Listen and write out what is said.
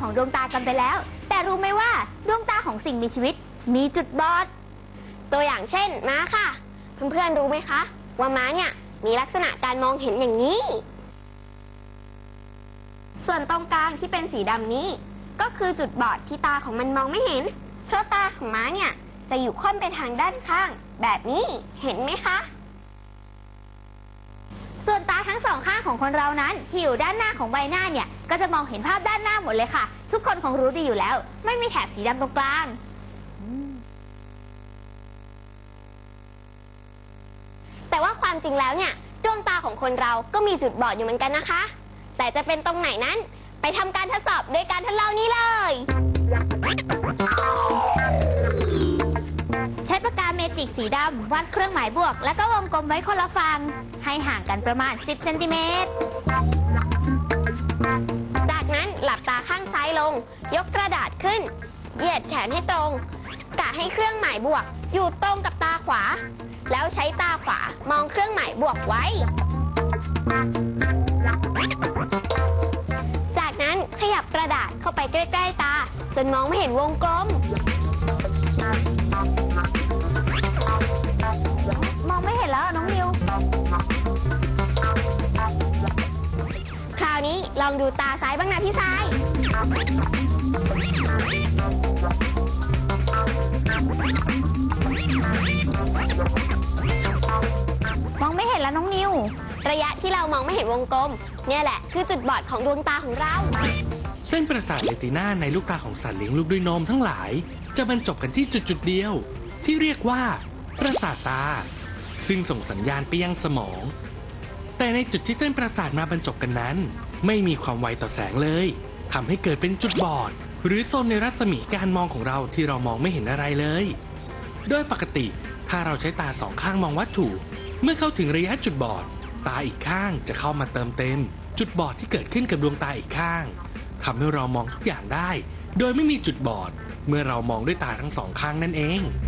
ของดวงตากันไปแล้ว แต่รู้ไหมว่าดวงตาของสิ่งมีชีวิต มีจุดบอด ตัวอย่างเช่นม้าค่ะ เพื่อนๆรู้ไหมคะ ว่าม้าเนี่ยมีลักษณะการมองเห็นอย่างนี้ ส่วนตรงกลางที่เป็นสีดำนี้ ก็คือจุดบอดที่ตาของมันมองไม่เห็น เพราะตาของม้าเนี่ยจะอยู่ค่อนไปทางด้านข้าง แบบนี้เห็นไหมคะส่วนตาทั้งสองข้างของคนเรานั้นที่อยู่ด้านหน้าของใบหน้าเนี่ย ก็จะมองเห็นภาพด้านหน้าหมดเลยค่ะ ทุกคนคงรู้ดีอยู่แล้ว ไม่มีแถบสีดำตรงกลางแต่ว่าความจริงแล้วเนี่ยดวงตาของคนเราก็มีจุดบอดอยู่เหมือนกันนะคะ แต่จะเป็นตรงไหนนั้น ไปทำการทดสอบโดยการทดลองนี้เลย ใช้ปากกาเมจิกสีดำวาดเครื่องหมายบวก แล้วก็วงกลมไว้คนละฝั่งให้ห่างกันประมาณ 10เซนติเมตร ยกกระดาษขึ้น เหยียดแขนให้ตรง กะให้เครื่องหมายบวก อยู่ตรงกับตาขวา แล้วใช้ตาขวามองเครื่องหมายบวกไว้ จากนั้นขยับกระดาษเข้าไปใกล้ ๆ ตา จนมองไม่เห็นวงกลม ลองดูตาซ้ายบ้างนะพี่ซ้าย มองไม่เห็นแล้วน้องนิว ระยะที่เรามองไม่เห็นวงกลม เนี่ยแหละคือจุดบอดของดวงตาของเรา เส้นประสาทเลติน่าในลูกตาของสัตว์เลี้ยงลูกด้วยนมทั้งหลาย จะบรรจบกันที่จุดจุดๆเดียว ที่เรียกว่า ประสาทตา ซึ่งส่งสัญญาณไปยังสมอง แต่ในจุดที่เส้นประสาทมาบรรจบกันนั้น ไม่มีความไวต่อแสงเลยทำให้เกิดเป็นจุดบอด หรือโซนในรัศมีการมองของเราที่เรามองไม่เห็นอะไรเลย โดยปกติ ถ้าเราใช้ตาสองข้างมองวัตถุ เมื่อเข้าถึงระยะจุดบอด ตาอีกข้างจะเข้ามาเติมเต็ม จุดบอดที่เกิดขึ้นกับดวงตาอีกข้างทำให้เรามองทุกอย่างได้ โดยไม่มีจุดบอด เมื่อเรามองด้วยตาทั้งสองข้างนั่นเอง